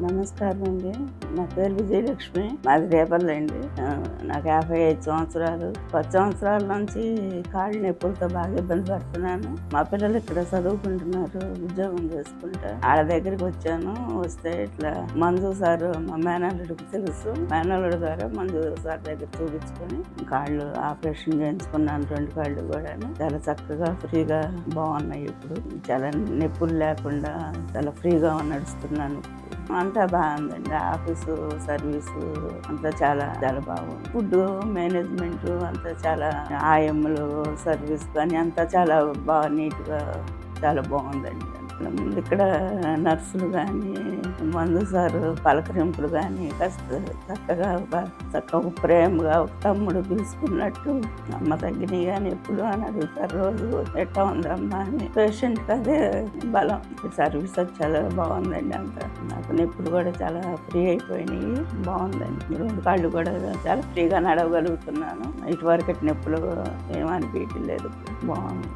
నమస్కారం అండి నా పేరు విజయలక్ష్మి. మాది రేపల్లి అండి. నాకు యాభై ఐదు సంవత్సరాలు. పది సంవత్సరాల నుంచి కాళ్ళు నొప్పులతో బాగా ఇబ్బంది పడుతున్నాను. మా పిల్లలు ఇక్కడ చదువుకుంటున్నారు ఉద్యోగం చేసుకుంటా. వాళ్ళ దగ్గరికి వచ్చాను. వస్తే ఇట్లా మంజు సార్ మా మేనల్లుడికి తెలుసు. మేనల్లుడి ద్వారా మంజు సార్ దగ్గర చూపించుకొని కాళ్ళు ఆపరేషన్ చేయించుకున్నాను రెండు కాళ్ళు కూడా చాలా చక్కగా ఫ్రీగా బాగున్నాయి ఇప్పుడు. చాలా నొప్పులు లేకుండా చాలా ఫ్రీగా నడుస్తున్నాను. అంతా బాగుందండి. ఆఫీసు సర్వీసు అంతా చాలా చాలా బాగుంది. ఫుడ్ మేనేజ్మెంట్ అంతా చాలా ఆయమ్మలు సర్వీస్ కానీ అంతా చాలా బాగా నీట్గా చాలా బాగుందండి. ఇక్కడ నర్సులు కానీ మందు సారు పలకరింపులు కానీ కాస్త చక్కగా ఒక చక్కగా ప్రేమగా ఒక తమ్ముడు పిలుచుకున్నట్టు అమ్మ తగ్గినాయి కానీ ఎప్పుడు అని అడుగుతారు. రోజు ఎట్టా ఉందమ్మా అని. పేషెంట్కి అదే బలం. సర్వీస్ అది చాలా బాగుందండి అంత. నాకు నొప్పులు కూడా చాలా ఫ్రీ అయిపోయినాయి. బాగుందండి. రెండు కాళ్ళు కూడా చాలా ఫ్రీగా నడవగలుగుతున్నాను. ఇటువరకు నొప్పులు ఏమనిపించలేదు బాగుంది.